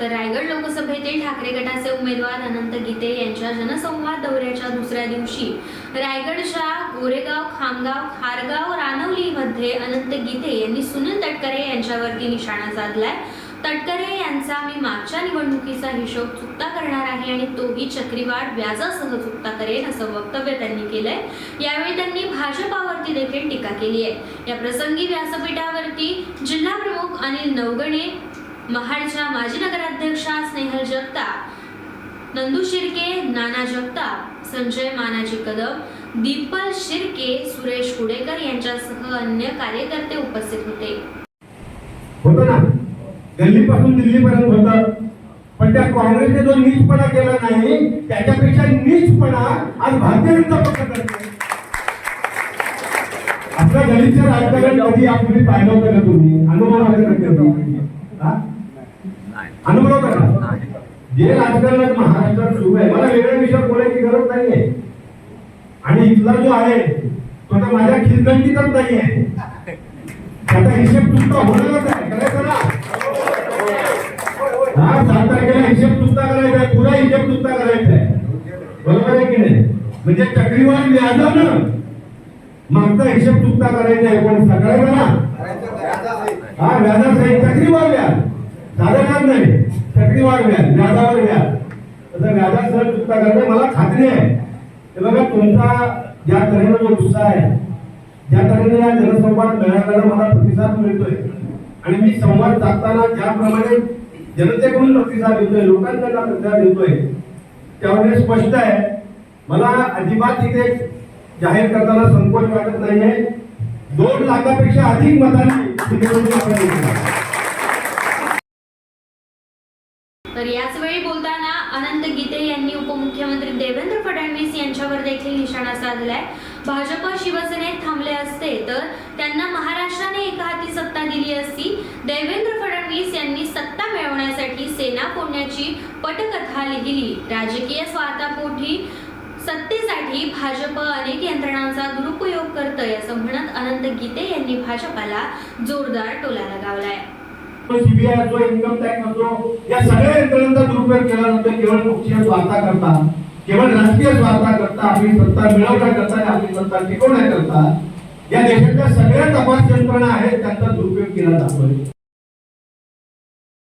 तर रायगड लोकसभेतील ठाकरे गटाचे उमेदवार अनंत गीते यांच्या जनसंवाद दौऱ्याच्या दुसऱ्या दिवशी रायगडच्या गोरेगाव खामगाव खारगाव रानवलीमध्ये अनंत गीते यांनी सुनील तटकरे यांच्यावरती निशाणा साधलाय. तटकरे यांचा मी मागच्या निवडणुकीचा हिशोब चुकता करणार आहे आणि तोही चक्रीवाढ व्याजासह चुकता करेन असं वक्तव्य त्यांनी केलंय. यावेळी त्यांनी भाजपावरती देखील टीका केली आहे. या प्रसंगी व्यासपीठावरती जिल्हा प्रमुख अनिल नवगणे महाडच्या माजी नगराध्यक्षा स्नेहल जगताप नंदू शिर्के नाना जगताप संजय मानाजी कदम दीपल शिर्के सुरेश कुडेकर यांच्यासह अन्य कार्यकर्ते उपस्थित होते. होतं ना? दिल्लीपासून दिल्लीपर्यंत होतं. पण त्या काँग्रेसने जो नीचपणा केला नाही त्याच्यापेक्षा नीचपणा आज भारतीय जनता पक्ष करते आपल्या गल्लीचं राजकारण कधी आपण पाहिलं होतं का तुम्ही? अनुभव आले का अनुभव होता जे राजकारणात महाराष्ट्रात सुरू आहे मला वेगळ्या विषयावर बोलायची गरज नाहीये. आणि इथला जो आहे तो आता माझ्या खिलगंटीतच नाहीये. त्याचा हिशेब तुमचा होणारच आहे. करायचं ना? हा सात तारखेला हिशेब तुमचा करायचा आहे पुरा हिशेब तुमचा करायचा आहे. बरोबर आहे की नाही? म्हणजे चक्रीवाढ व्याजानं मागचा हिशेब तुमचा करायचा आहे. पण सगळ्याला ना हा व्याजासहित चक्रीवाढ व्याज व्याज नाही. चक्रीवाढ व्याज व्याजावर व्याज तसं व्याजासह चुकता करणे मला खात्री आहे. हे बघा तुमचा ज्या तऱ्हेने जो उत्साह आहे ज्या तऱ्हेने या जनसंवाद मेळाव्याला मला प्रतिसाद मिळतोय आणि मी संवाद साधताना ज्याप्रमाणे जनतेकडून प्रतिसाद देतोय लोकांकडून प्रतिसाद देतोय त्यामुळे स्पष्ट आहे. मला अजिबात इथे जाहीर करताना संकोच वाटत नाहीये. दोन लाखापेक्षा अधिक मतांनी तर याच वेळी बोलताना अनंत गीते यांनी उपमुख्यमंत्री देवेंद्र फडणवीस यांच्यावर देखील निशाणा साधलाय. भाजप शिवसेनेत थांबले असते तर त्यांना महाराष्ट्राने एका हाती सत्ता दिली असती. देवेंद्र फडणवीस यांनी सत्ता मिळवण्यासाठी सेना फोडण्याची पटकथा लिहिली. राजकीय स्वार्थापोटी सत्तेसाठी भाजप अनेक यंत्रणांचा दुरुपयोग करतंय असं म्हणत अनंत गीते यांनी भाजपाला जोरदार टोला लगावलाय. सीबीआय असो इन्कम टॅक्स असो या सगळ्या यंत्रणांचा दुरुपयोग केला जातो केवळ पक्षीय स्वार्था करता केवळ राजकीय स्वार्था करता आपली सत्ता मिळवता करता आपली सत्ता टिकवण्याकरता या देशाच्या सगळ्या तपास यंत्रणा आहेत त्यांचा दुरुपयोग केला जातोय.